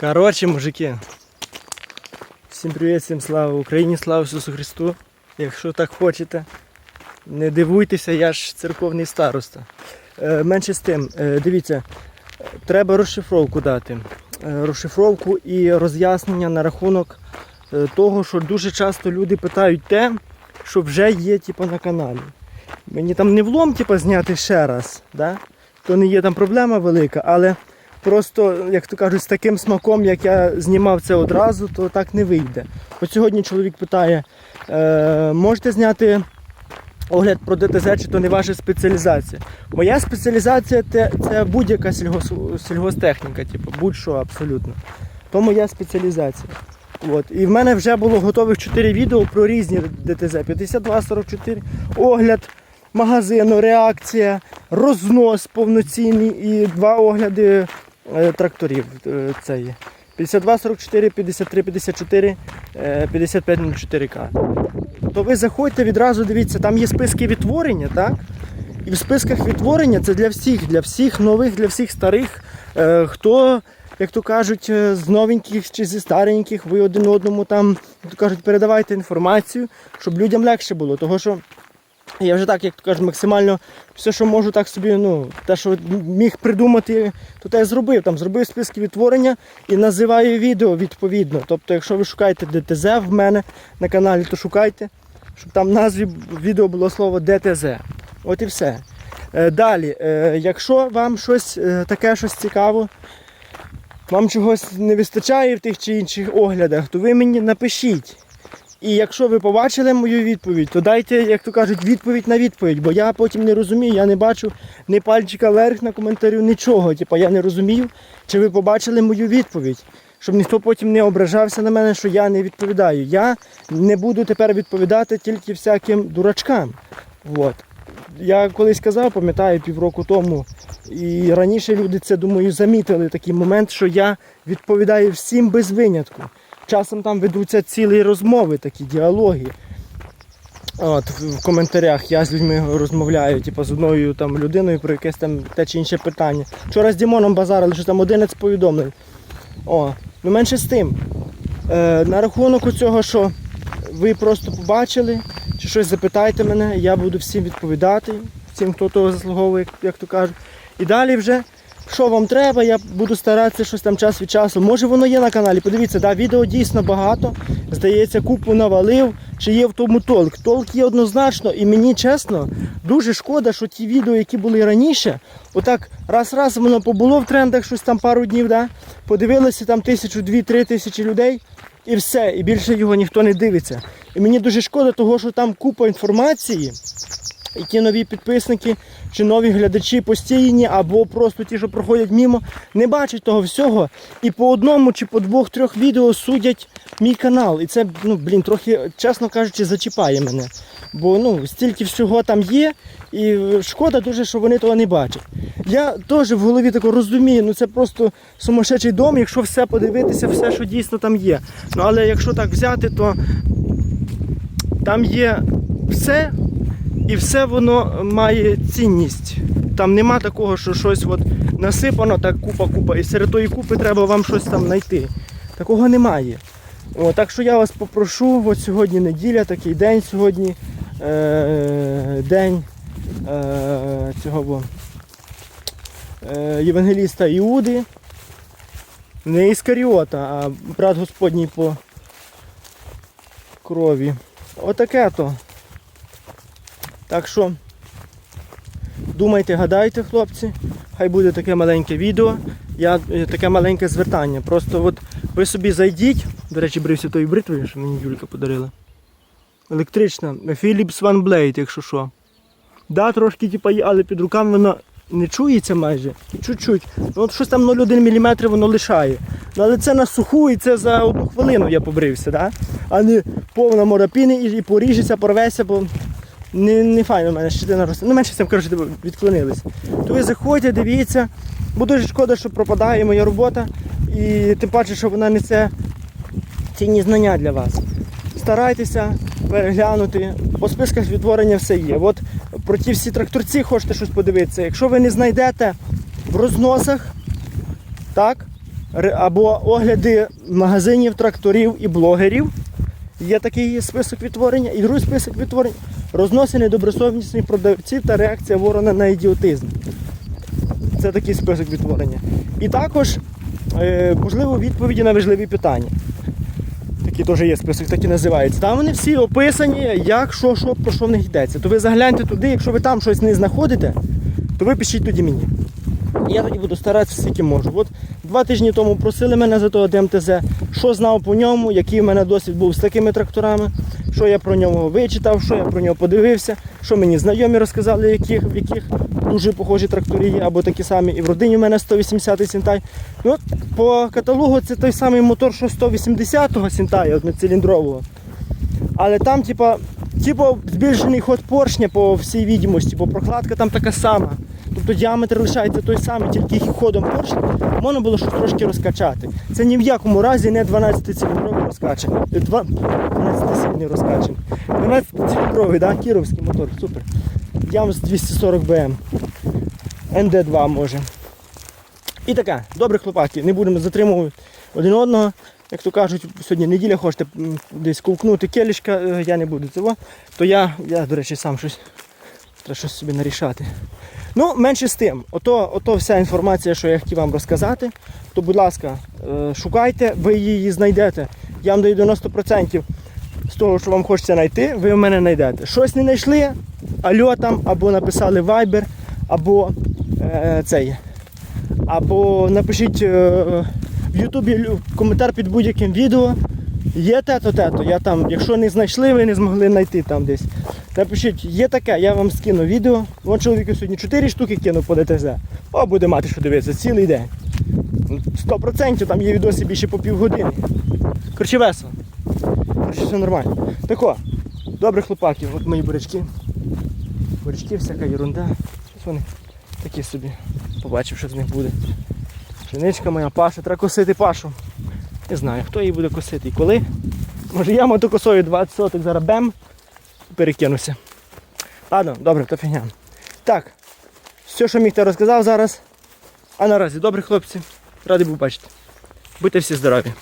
Коротше, мужики. Всім привіт, всім слава Україні, слава Ісусу Христу. Якщо так хочете, не дивуйтеся, я ж церковний староста. Е, менше з тим, е, дивіться, треба розшифровку дати. Е, розшифровку і роз'яснення на рахунок того, що дуже часто люди питають те, що вже є типу, на каналі. Мені там не влом типу, зняти ще раз, да? то не є там проблема велика, але просто, як то кажуть, з таким смаком, як я знімав це одразу, то так не вийде. От сьогодні чоловік питає, е, можете зняти огляд про ДТЗ, чи то не ваша спеціалізація? Моя спеціалізація це, це будь-яка сільгос, сільгостехніка, типу, будь-що абсолютно. То моя спеціалізація. От. І в мене вже було готових 4 відео про різні ДТЗ. 5244, огляд магазину, реакція, рознос повноцінний і два огляди тракторів. Е, це є. 5244, 5354, е, 5504К. То ви заходьте відразу, дивіться, там є списки відтворення, так? І в списках відтворення це для всіх, для всіх нових, для всіх старих. Е, хто, як то кажуть, е, з новеньких чи зі стареньких, ви один одному там, як то кажуть, передавайте інформацію, щоб людям легше було. Того що я вже так, як то кажуть, максимально все, що можу, так собі, ну, те, що міг придумати, то те я зробив. Там зробив списки відтворення і називаю відео відповідно. Тобто, якщо ви шукаєте ДТЗ в мене на каналі, то шукайте, щоб там в назві відео було слово ДТЗ. От і все. Е, Далі, е, якщо вам щось е, таке щось цікаво, вам чогось не вистачає в тих чи інших оглядах, то ви мені напишіть. І якщо ви побачили мою відповідь, то дайте, як то кажуть, відповідь на відповідь, бо я потім не розумію, я не бачу ні пальчика вверх на коментарю, нічого. Типу, я не розумію, чи ви побачили мою відповідь. Щоб ніхто потім не ображався на мене, що я не відповідаю. Я не буду тепер відповідати тільки всяким дурачкам. От. Я колись казав, пам'ятаю, півроку тому, і раніше люди це, думаю, замітили такий момент, що я відповідаю всім без винятку. Часом там ведуться цілі розмови, такі діалоги. От, в коментарях я з людьми розмовляю, типу, з одною там людиною про якесь там те чи інше питання. Вчора з Дімоном базарили, що там 11 повідомлень. О, ну менше з тим. Е, на рахунок цього, що ви просто побачили, чи щось запитайте мене, я буду всім відповідати, всім, хто того заслуговує, як то кажуть. І далі вже, що вам треба, я буду старатися щось там час від часу. Може воно є на каналі. Подивіться, да, відео дійсно багато. Здається, купу навалив, чи є в тому толк. Толк є однозначно, і мені чесно, дуже шкода, що ті відео, які були раніше, отак раз-раз воно побуло в трендах щось там пару днів, да? подивилися там тисячу, дві-три тисячі людей. І все, і більше його ніхто не дивиться. І мені дуже шкода, того, що там купа інформації, і ті нові підписники чи нові глядачі постійні, або просто ті, що проходять мімо, не бачать того всього. І по одному чи по двох-трьох відео судять мій канал. І це, ну, блін, трохи, чесно кажучи, зачіпає мене. Бо ну, стільки всього там є, і шкода дуже, що вони того не бачать. Я теж в голові тако розумію, ну це просто сумасшедший дом, якщо все подивитися, все, що дійсно там є. Ну але якщо так взяти, то там є все, і все воно має цінність. Там нема такого, що щось от насипано, так купа-купа, і серед тої купи треба вам щось там знайти. Такого немає. О, так що я вас попрошу, от сьогодні неділя, такий день сьогодні, е, день е, цього е, Євангеліста Іуди. Не Іскаріота, а брат Господній по крові. Отаке то. Так що думайте, гадайте, хлопці. Хай буде таке маленьке відео. Я е, таке маленьке звертання. Просто от ви собі зайдіть. До речі, брився тою бритвою, що мені Юлька подарила. Електрична. Philips One Blade, якщо що. Да, трошки типа але під руками воно не чується майже. Чуть-чуть. Ну от щось там 0,1 мм воно лишає. Ну, але це на суху і це за одну хвилину я побрився, да? а не повна морапіни і поріжеться, порветься, бо не, не файно в мене щетина росте. Ну, менше цим, коротше, відклонились. То ви заходьте, дивіться, бо дуже шкода, що пропадає моя робота. І тим паче, що вона несе цінні знання для вас. Старайтеся переглянути. По списках відтворення все є. От про ті всі тракторці хочете щось подивитися. Якщо ви не знайдете в розносах, так, або огляди магазинів, тракторів і блогерів. Є такий список відтворення. І другий список відтворення розноси недобросовісних продавців та реакція ворона на ідіотизм. Це такий список відтворення. І також, е, можливо, відповіді на важливі питання. Такий теж є список, так і називається. Там вони всі описані, як, що, що, про що в них йдеться. То ви загляньте туди, якщо ви там щось не знаходите, то ви пишіть тоді мені. Я тоді буду старатися скільки можу. От два тижні тому просили мене за того ДМТЗ, що знав по ньому, який в мене досвід був з такими тракторами, що я про нього вичитав, що я про нього подивився, що мені знайомі розказали, яких, в яких дуже похожі трактори є, або такі самі. І в родині в мене 180-й Сінтай. Ну, от По каталогу це той самий мотор, що 180-го сінтай одноциліндрового. Але там, типа, типа, збільшений ход поршня по всій відомості, бо прокладка там така сама. Тобто діаметр лишається той самий, тільки ходом поршня можна було щось трошки розкачати. Це ні в якому разі не 12 циліндрове розкачання сьогодні розкачемо. 12-літровий, да? кіровський мотор, супер. Ямс 240 БМ. НД2 може. І таке, добре хлопаки, не будемо затримувати один одного. Як то кажуть, сьогодні неділя хочете десь ковкнути келішка, е, я не буду цього, то я, я до речі, сам щось треба щось собі нарішати. Ну, менше з тим, ото ото вся інформація, що я хотів вам розказати, то, будь ласка, е, шукайте, ви її знайдете. Я вам даю 90% з того, що вам хочеться знайти, ви в мене знайдете. Щось не знайшли, альо там, або написали Viber, або е, цей. Або напишіть е, в Ютубі коментар під будь-яким відео. Є те-то, те-то. Я там, якщо не знайшли, ви не змогли знайти там десь. Напишіть, є таке, я вам скину відео. Вон чоловіку сьогодні 4 штуки кинув по ДТЗ. О, буде мати що дивитися цілий день. 100% там є відоси більше по півгодини. Коротше весело. Коротше, все нормально. Так о, добре хлопаки, от мої бурячки. Бурячки, всяка ерунда. Ось вони такі собі. Побачив, що з них буде. Пшеничка моя паша, треба косити пашу. Не знаю, хто її буде косити і коли. Може я мотокосою 20 соток зараз бем і перекинуся. Ладно, добре, то фігня. Так, все, що міг, ти розказав зараз. А наразі, добре, хлопці. Радий був бачити. Будьте всі здорові.